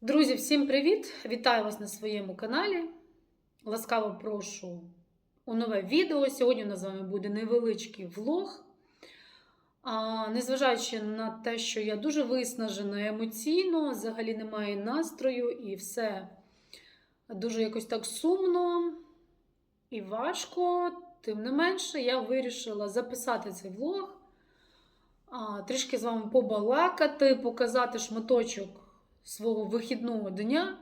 Друзі, всім привіт! Вітаю вас на своєму каналі. Ласкаво прошу у нове відео. Сьогодні у нас з вами буде невеличкий влог. А, незважаючи на те, що я дуже виснажена емоційно, взагалі немає настрою і все дуже якось так сумно і важко. Тим не менше, я вирішила записати цей влог, а, трішки з вами побалакати, показати шматочок свого вихідного дня.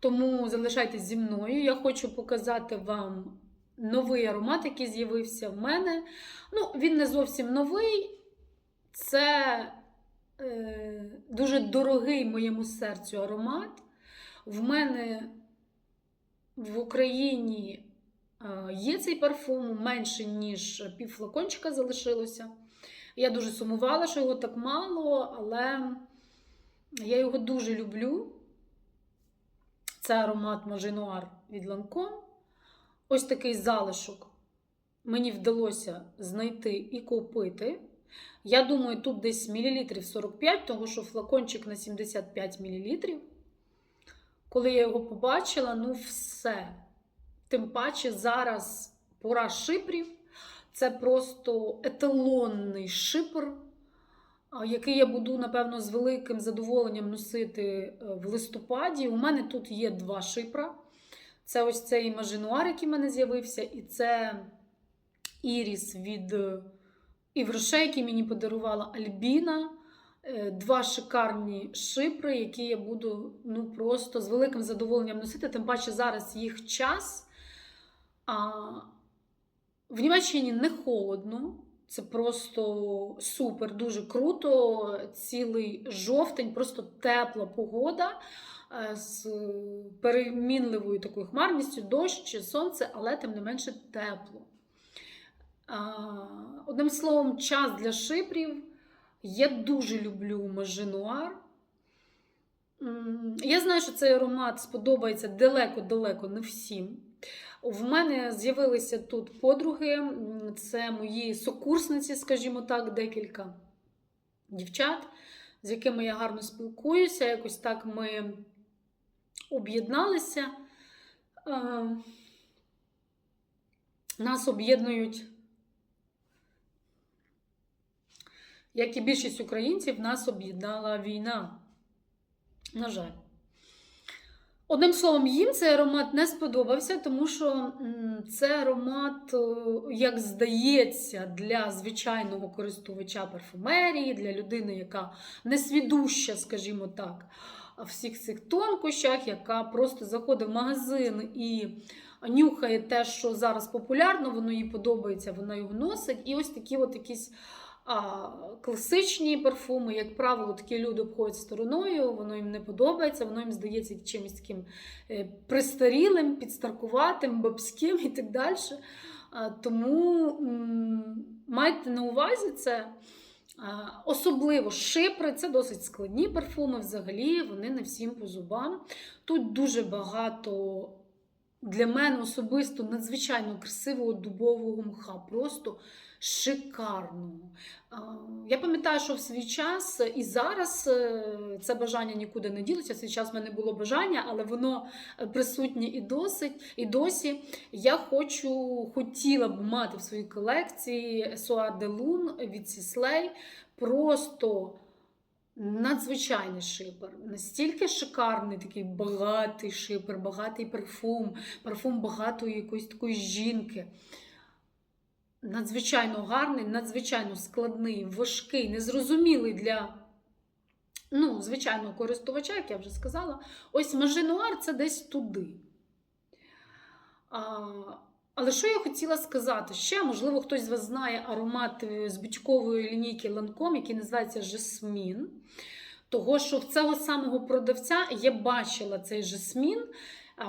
Тому залишайтесь зі мною. Я хочу показати вам новий аромат, який з'явився в мене. Ну, він не зовсім новий. Це е, дуже дорогий моєму серцю аромат. В мене в Україні є цей парфум менше, ніж пів флакончика залишилося. Я дуже сумувала, що його так мало, але я його дуже люблю. Це аромат Мажинуар від Lancome. Ось такий залишок мені вдалося знайти і купити. Я думаю, тут десь мілілітрів 45, тому що флакончик на 75 мл. Коли я його побачила, ну все. Тим паче зараз пора шипрів. Це просто еталонний шипр, який я буду, напевно, з великим задоволенням носити е, в листопаді. У мене тут є два шипра. Це ось цей мажинуар, який в мене з'явився, і це іріс від Івроше, який мені подарувала Альбіна. Е, Два шикарні шипри, які я буду ну, просто з великим задоволенням носити. Тим паче зараз їх час. А в Німеччині не холодно. Це просто супер, дуже круто. Цілий жовтень, просто тепла погода е, з перемінливою такою хмарністю, дощ, сонце, але тим не менше тепло. Одним словом, час для шипрів. Я дуже люблю Мажинуар. Я знаю, що цей аромат сподобається далеко-далеко не всім. В мене з'явилися тут подруги, це мої сокурсниці, скажімо так, декілька дівчат, з якими я гарно спілкуюся. Якось так ми об'єдналися. Нас об'єднують, як і більшість українців, нас об'єднала війна. На жаль. Одним словом, їм цей аромат не сподобався, тому що це аромат, як здається, для звичайного користувача парфумерії, для людини, яка несвідуща, скажімо так, всіх цих тонкощах, яка просто заходить в магазин і нюхає те, що зараз популярно, воно їй подобається, вона його носить. І ось такі от якісь. А класичні парфуми, як правило, такі люди обходять стороною, воно їм не подобається, воно їм здається чимось таким е, пристарілим, підстаркуватим, бабським і так далі. Тому майте на увазі це. Особливо шипри, це досить складні парфуми, взагалі, вони не всім по зубам. Тут дуже багато для мене особисто надзвичайно красивого дубового мха. Просто шикарного. Я пам'ятаю, що в свій час і зараз е, це бажання нікуди не ділиться. В свій час в мене було бажання, але воно присутнє і досить, і досі. Я хочу, хотіла б мати в своїй колекції Соа де Лун від Сіслей. Просто. Надзвичайний шипер, настільки шикарний, такий багатий шипер, багатий парфум, парфум багатої якоїсь такої жінки надзвичайно гарний, надзвичайно складний, важкий, незрозумілий для ну, звичайного користувача, як я вже сказала. Ось Мажинуар це десь туди. А, але що я хотіла сказати? Ще, можливо, хтось з вас знає аромат з бутікової лінійки Ланком, який називається Жасмін. Того, що в цього самого продавця я бачила цей жасмін.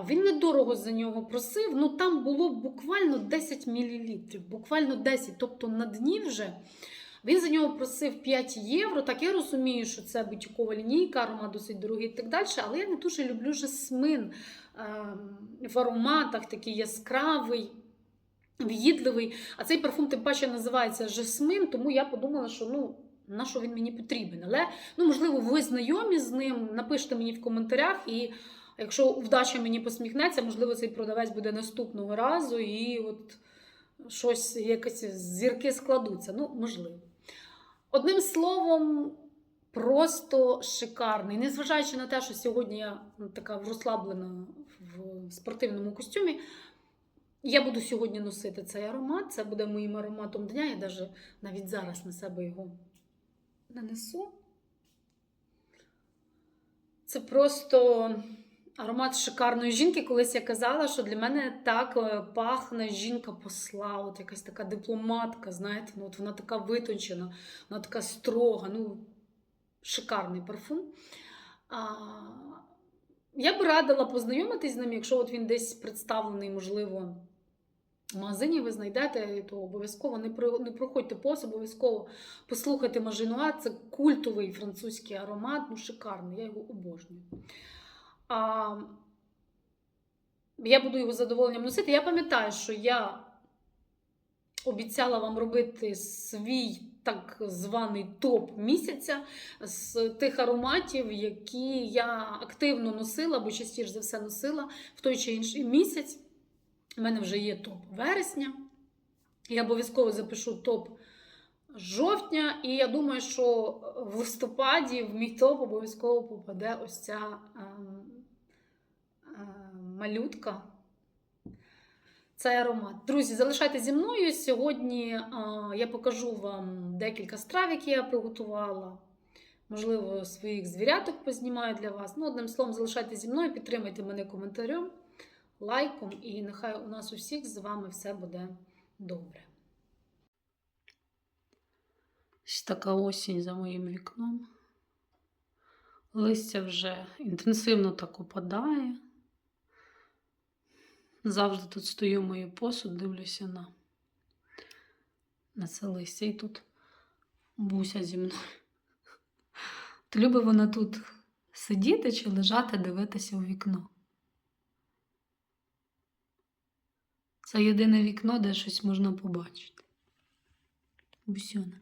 Він недорого за нього просив. Ну там було буквально 10 мл, буквально 10, тобто на дні вже. Він за нього просив 5 євро. Так я розумію, що це бутікова лінійка, аромат досить дорогий і так далі. Але я не дуже люблю жасмин в ароматах, такий яскравий. В'їдливий, а цей парфум, тим паче, називається жасмин, тому я подумала, що ну, на що він мені потрібен. Але, ну, можливо, ви знайомі з ним, напишіть мені в коментарях, і якщо вдача мені посміхнеться, можливо, цей продавець буде наступного разу, і от щось, якось зірки складуться. Ну, можливо. Одним словом, просто шикарний. Незважаючи на те, що сьогодні я ну, така розслаблена в спортивному костюмі, я буду сьогодні носити цей аромат. Це буде моїм ароматом дня. Я навіть навіть зараз на себе його нанесу. Це просто аромат шикарної жінки. Колись я казала, що для мене так е, пахне жінка посла, от якась така дипломатка, знаєте, ну от вона така витончена, вона така строга, ну, шикарний парфум. А, я б радила познайомитись з ним, якщо от він десь представлений, можливо, в магазині ви знайдете, то обов'язково не, не проходьте повз, обов'язково послухайте Мажинуа. Це культовий французький аромат, ну шикарний, я його обожнюю. А, я буду його задоволенням носити. Я пам'ятаю, що я обіцяла вам робити свій так званий топ місяця з тих ароматів, які я активно носила, або частіше за все носила в той чи інший місяць. У мене вже є топ вересня. Я обов'язково запишу топ жовтня, і я думаю, що в листопаді в мій топ обов'язково попаде ось ця ем, малютка. Цей аромат. Друзі, залишайтеся зі мною. Сьогодні я покажу вам декілька страв, які я приготувала. Можливо, своїх звіряток познімаю для вас. Ну, одним словом, залишайтеся зі мною, підтримайте мене коментарем, лайком, і нехай у нас у всіх з вами все буде добре. Ось така осінь за моїм вікном. Листя вже інтенсивно так опадає. Завжди тут стою мою посуд, дивлюся на, на це листя. І тут буся зі мною. То любить вона тут сидіти чи лежати, дивитися у вікно. Це єдине вікно, де щось можна побачити. Бусюна.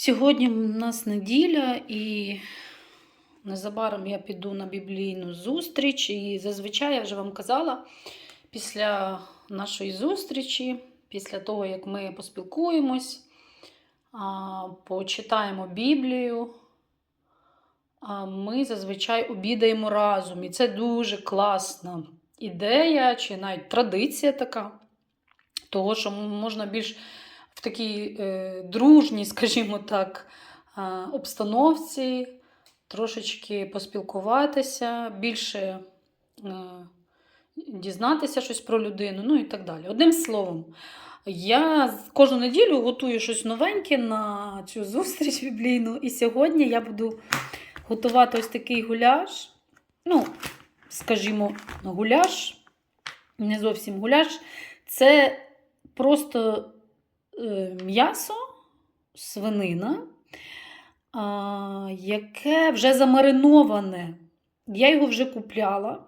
Сьогодні в нас неділя, і незабаром я піду на біблійну зустріч. І зазвичай я вже вам казала, після нашої зустрічі, після того, як ми поспілкуємось, почитаємо Біблію, ми зазвичай обідаємо разом. І це дуже класна ідея, чи навіть традиція така, того, що можна більш в такій е, дружній, скажімо так, обстановці, трошечки поспілкуватися, більше е, дізнатися щось про людину, ну і так далі. Одним словом, я кожну неділю готую щось новеньке на цю зустріч біблійну. І сьогодні я буду готувати ось такий гуляш. Ну, скажімо, гуляш, не зовсім гуляш. Це просто м'ясо, свинина, яке вже замариноване. Я його вже купляла.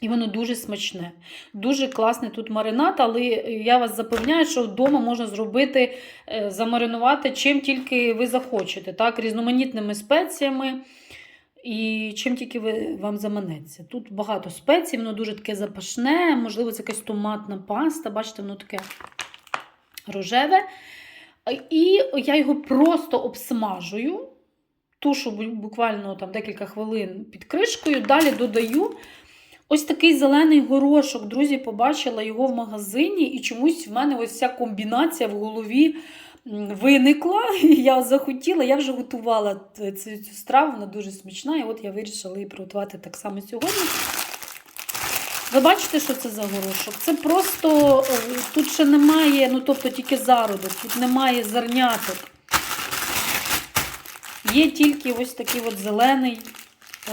І воно дуже смачне. Дуже класний тут маринад, але я вас запевняю, що вдома можна зробити, е, замаринувати чим тільки ви захочете. так, Різноманітними спеціями. І чим тільки ви, вам заманеться. Тут багато спецій, воно дуже таке запашне, можливо, це якась томатна паста. Бачите, воно таке рожеве. І я його просто обсмажую, тушу буквально там декілька хвилин під кришкою, далі додаю. Ось такий зелений горошок. Друзі, побачила його в магазині, і чомусь в мене ось ця комбінація в голові виникла. Я захотіла, я вже готувала цю, цю страву, вона дуже смачна. І от я вирішила її приготувати так само сьогодні. Ви бачите, що це за горошок? Це просто е, тут ще немає, ну тобто тільки зародок, тут немає зерняток. Є тільки ось такий от зелений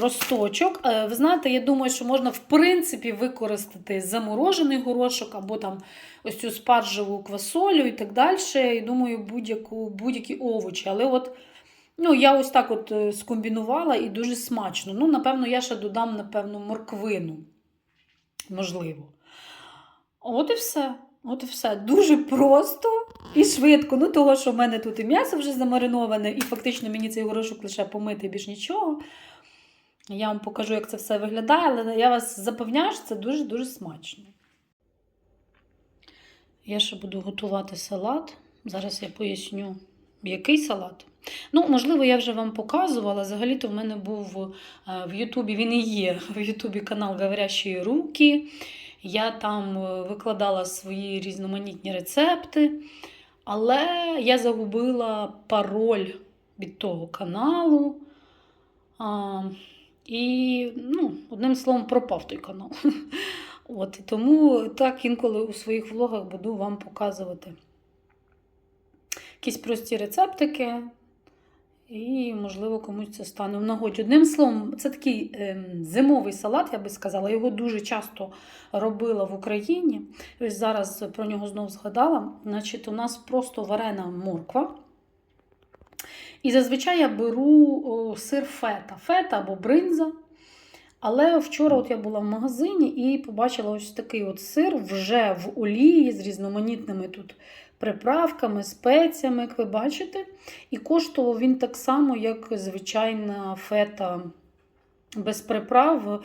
росточок. Е, ви знаєте, я думаю, що можна, в принципі, використати заморожений горошок або там ось цю спаржеву квасолю і так далі. І думаю, будь-які будь овочі. Але от Ну, я ось так от е, скомбінувала і дуже смачно. Ну, напевно, я ще додам, напевно, морквину. Можливо. От і все. От і все. Дуже просто і швидко. Ну, того, що в мене тут і м'ясо вже замариноване, і фактично мені цей горошок лише помити більш нічого. Я вам покажу, як це все виглядає, але я вас запевняю, що це дуже-дуже смачно. Я ще буду готувати салат. Зараз я поясню, який салат. Ну, можливо, я вже вам показувала. Взагалі-то в мене був е, в Ютубі, він і є в Ютубі канал Говорящі руки. Я там е, викладала свої різноманітні рецепти, але я загубила пароль від того каналу. І, ну, одним словом, пропав той канал. От, тому так інколи у своїх влогах буду вам показувати якісь прості рецептики, і, можливо, комусь це стане в нагоді. Одним словом, це такий ем, зимовий салат, я би сказала. Його дуже часто робила в Україні. Ось зараз про нього знову згадала. Значить, у нас просто варена морква. І зазвичай я беру сир фета, фета або бринза. Але вчора от я була в магазині і побачила ось такий от сир вже в олії з різноманітними тут приправками, спеціями, як ви бачите. І коштував він так само, як звичайна фета без приправ.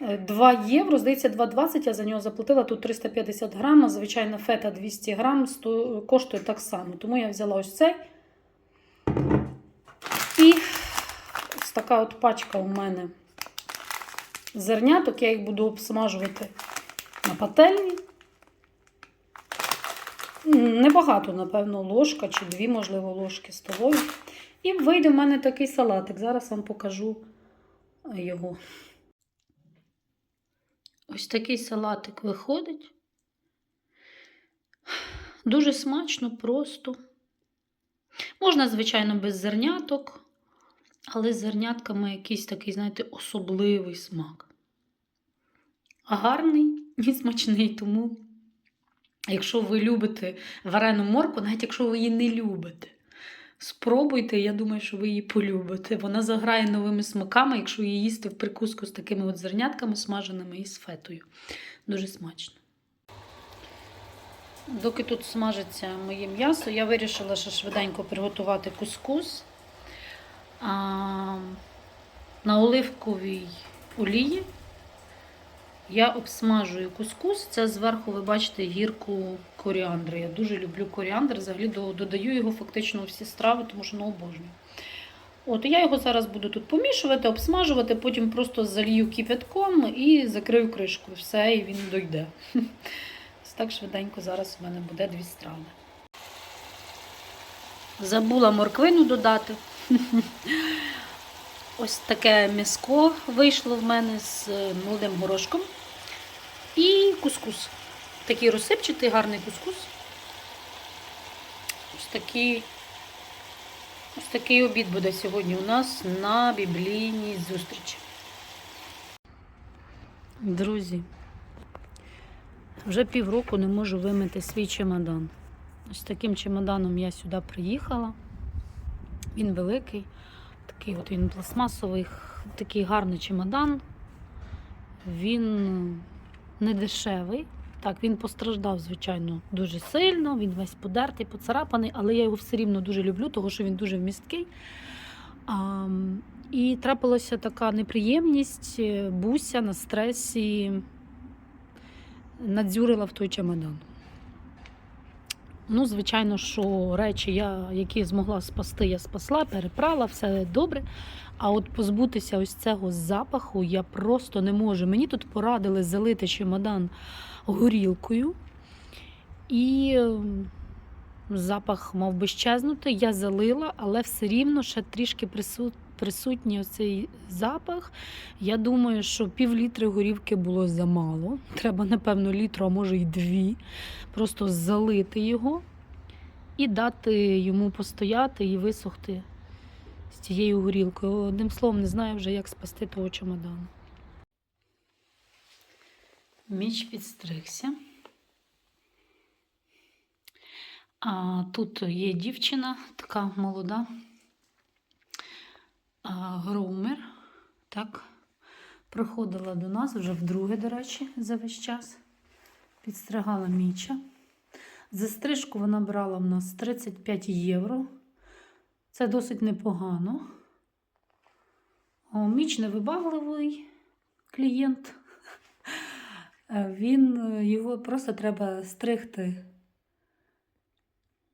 Е, 2 євро, здається, 2,20 я за нього заплатила. Тут 350 грам, а звичайна фета 200 грам коштує так само. Тому я взяла ось цей. І ось така от пачка у мене зерняток. Я їх буду обсмажувати на пательні. Небагато, напевно, ложка чи дві, можливо, ложки столові. І вийде в мене такий салатик. Зараз вам покажу е, його. Ось такий салатик виходить. Дуже смачно, просто. Можна, звичайно, без зерняток, але з зернятками якийсь такий, знаєте, особливий смак. Гарний і смачний, тому, якщо ви любите варену морку, навіть якщо ви її не любите, спробуйте, я думаю, що ви її полюбите. Вона заграє новими смаками, якщо її їсти в прикуску з такими от зернятками смаженими і з фетою. Дуже смачно. Доки тут смажиться моє м'ясо, я вирішила ще швиденько приготувати кускус на оливковій олії. Я обсмажую кускус. Це зверху, ви бачите, гірку коріандру. Я дуже люблю коріандр. Взагалі додаю його фактично у всі страви, тому що ну, обожнюю. От, я його зараз буду тут помішувати, обсмажувати, потім просто залью кипятком і закрию кришкою. Все, і він дойде. Так швиденько зараз у мене буде дві страви. Забула морквину додати. Ось таке м'яско вийшло в мене з е, молодим горошком. І кускус. Такий розсипчатий, гарний кускус. Ось такий, ось такий обід буде сьогодні у нас на біблійній зустрічі. Друзі, вже півроку не можу вимити свій чемодан. Ось таким чемоданом я сюди приїхала. Він великий, такий от він пластмасовий, такий гарний чемодан. Він не дешевий. Так, він постраждав, звичайно, дуже сильно. Він весь подертий, поцарапаний, але я його все рівно дуже люблю, тому що він дуже вмісткий. А, і трапилася така неприємність. е, Буся на стресі надзюрила в той чемодан. Ну, звичайно, що речі, я, які змогла спасти, я спасла, перепрала, все добре. А от позбутися ось цього запаху я просто не можу. Мені тут порадили залити чемодан горілкою, і ем, запах мав би щезнути. Я залила, але все рівно ще трішки присут, присутній оцей запах. Я думаю, що пів літри горівки було замало. Треба, напевно, літру, а може й дві. Просто залити його і дати йому постояти і висохти з цією горілкою. Одним словом, не знаю вже, як спасти того чемодану. Міч підстригся. А тут є дівчина, така молода. Грумер. Так, приходила до нас вже вдруге, до речі, за весь час. Підстригала Міча. За стрижку вона брала в нас 35 євро. Це досить непогано. Міч невибагливий клієнт. Е, Він е, його просто треба стригти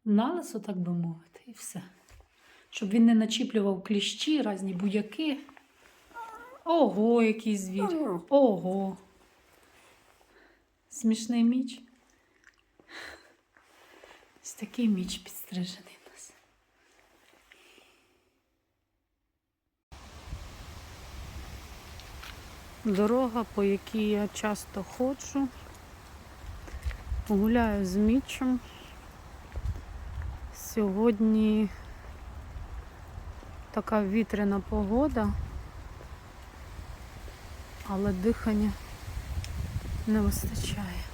на лисо, так би мовити, і все. Щоб він не начіплював кліщі, різні буяки. Ого, який звір. Ого. Смішний міч. Ось такий міч підстрижений у нас. Дорога, по якій я часто ходжу. Гуляю з мічем. Сьогодні така вітряна погода, але дихання не вистачає.